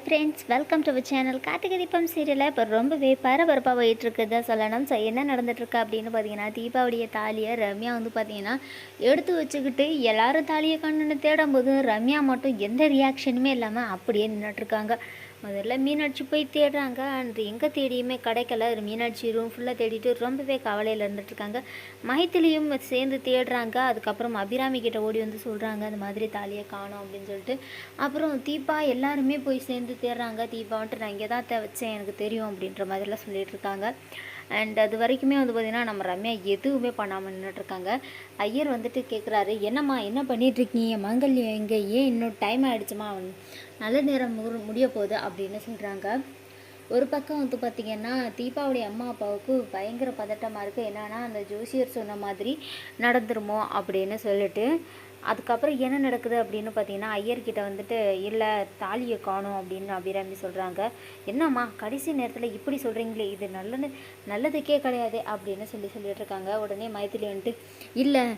Hi friends welcome to channel Karthigai Deepam சீரியலில் இப்போ ரொம்பவே பரபரப்பாக போயிட்டுருக்குதா சொல்லணும். ஸோ என்ன நடந்துட்டுருக்கு அப்படின்னு பார்த்தீங்கன்னா தீபாவளிய தாலியை ரம்யா வந்து பார்த்தீங்கன்னா எடுத்து வச்சுக்கிட்டு எல்லாரும் தாலியை கண்ணுன்னு தேடும்போது ரம்யா மட்டும் எந்த ரியாக்ஷனுமே இல்லாமல் அப்படியே நின்றுட்டுருக்காங்க முதல்ல மீனாட்சி போய் தேடுறாங்க. அண்ட் எங்கே தேடியுமே கிடைக்கல. மீனாட்சி ரூம் ஃபுல்லாக தேடிட்டு ரொம்பவே கவலையில் இருந்துட்டுருக்காங்க. மைத்திலியும் சேர்ந்து தேடுறாங்க. அதுக்கப்புறம் அபிராமி கிட்ட ஓடி வந்து சொல்கிறாங்க அந்த மாதிரி தாலியை காணோம் அப்படின்னு சொல்லிட்டு. அப்புறம் தீபா எல்லாருமே போய் சேர்ந்து தேடுறாங்க. தீபா வந்துட்டு நான் இங்கே தான் வச்சேன். எனக்கு தெரியும் அப்படின்ற மாதிரிலாம் சொல்லிட்டு இருக்காங்க அண்ட் அது வரைக்குமே வந்து பார்த்திங்கன்னா நம்ம ரம்யா எதுவுமே பண்ணாமல் நின்றுட்டுருக்காங்க ஐயர் வந்துட்டு கேட்குறாரு என்னம்மா என்ன பண்ணிகிட்ருக்கீங்க மங்கல்யம் எங்கே ஏன் இன்னும் டைம் ஆகிடுச்சுமா நல்ல நேரம் முரு முடிய போகுது அப்படின்னு சொல்கிறாங்க ஒரு பக்கம் வந்து பார்த்திங்கன்னா தீபாவளி அம்மா அப்பாவுக்கு பயங்கர பதட்டமாக இருக்குது என்னென்னா அந்த ஜோசியர் சொன்ன மாதிரி நடந்துருமோ அப்படின்னு சொல்லிட்டு அதுக்கப்புறம் என்ன நடக்குது அப்படின்னு பார்த்தீங்கன்னா ஐயர்கிட்ட வந்துட்டு இல்லை தாலியை காணும் அப்படின்னு அபிராமி சொல்கிறாங்க என்னம்மா கடைசி நேரத்தில் இப்படி சொல்கிறீங்களே இது நல்லது நல்லதுக்கே கிடையாது அப்படின்னு சொல்லி சொல்லிட்டு இருக்காங்க. உடனே மைத்திலி வந்துட்டு இல்லை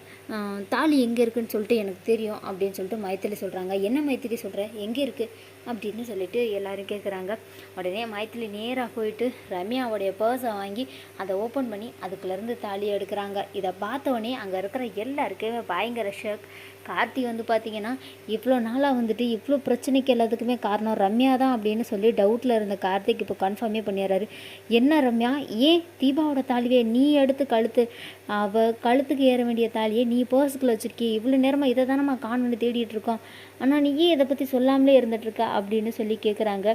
தாலி எங்கே இருக்குன்னு சொல்லிட்டு எனக்கு தெரியும் அப்படின்னு சொல்லிட்டு மைத்திலி சொல்கிறாங்க என்ன மைத்திலி சொல்கிற எங்கே இருக்குது அப்படின்னு சொல்லிட்டு எல்லோரும் கேட்குறாங்க உடனே மைத்திலி நேராக போயிட்டு ரம்யாவுடைய பர்ஸை வாங்கி அதை ஓப்பன் பண்ணி அதுக்குள்ளேருந்து தாலி எடுக்கிறாங்க. இதை பார்த்தோன்னே அங்கே இருக்கிற எல்லாருக்குமே பயங்கர ஷக் கார்த்தி வந்து பார்த்தீங்கன்னா இவ்வளோ நாளாக வந்துட்டு இவ்வளோ பிரச்சனைக்கு எல்லாத்துக்குமே காரணம் ரம்யா தான் அப்படின்னு சொல்லி டவுட்டில் இருந்த கார்த்திக் இப்போ கன்ஃபார்மே பண்ணிடுறாரு. என்ன ரம்யா? ஏன் தீபாவோட தாலியை நீ எடுத்து கழுத்து அவள் கழுத்துக்கு ஏற வேண்டிய தாலியை நீ பர்ஸுக்குள்ள வச்சுருக்கி இவ்வளோ நேரமாக இதை தானே காணொன்று தேடிட்டு இருக்கோம். ஆனால் நீ ஏன் இதை பற்றி சொல்லாமலே இருந்துட்டுருக்க அப்படின்னு சொல்லி கேட்குறாங்க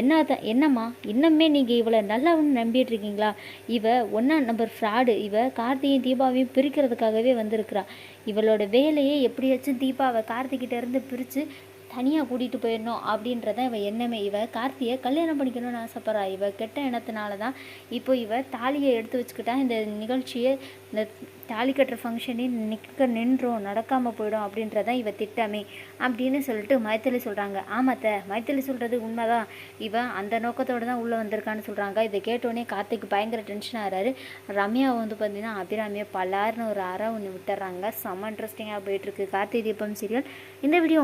என்ன என்னம்மா? இன்னுமே நீங்கள் இவளை நல்லவன்னு நம்பிட்டு இருக்கீங்களா? இவ ஒன்றா நம்பர் ஃப்ராடு இவ கார்த்திகையும் தீபாவையும் பிரிக்கிறதுக்காகவே வந்திருக்கிறா. இவளோட வேலையே எப்படியாச்சும் தீபாவை கார்த்திகிட்ட இருந்து பிரித்து தனியாக கூட்டிகிட்டு போயிடணும் அப்படின்றத இவ எண்ணமே இவ கார்த்தியை கல்யாணம் பண்ணிக்கணும்னு ஆசைப்பட்றா. இவ கெட்ட எண்ணத்தினால தான் இப்போ இவ தாலியை எடுத்து வச்சுக்கிட்டா இந்த நிகழ்ச்சியை இந்த தாலி கட்டுற ஃபங்க்ஷனே நிற்க நின்றோம் நடக்காமல் போயிடும் அப்படின்றதான் இவ திட்டமே அப்படின்னு சொல்லிட்டு மைத்திலி சொல்கிறாங்க ஆமாத்த மைத்திலி சொல்கிறது உண்மைதான். இவன் அந்த நோக்கத்தோடு தான் உள்ளே வந்திருக்கான்னு சொல்கிறாங்க இதை கேட்டோடனே கார்த்திக் பயங்கர டென்ஷன் ஆகிறாரு. ரம்யா வந்து பார்த்தீங்கன்னா அபிராமியை பலார்னு ஒரு அற ஒன்று விட்டுறாங்க. செம்ம இன்ட்ரெஸ்டிங்காக போயிட்டுருக்கு கார்த்திகை தீபம் சீரியல் இந்த வீடியோ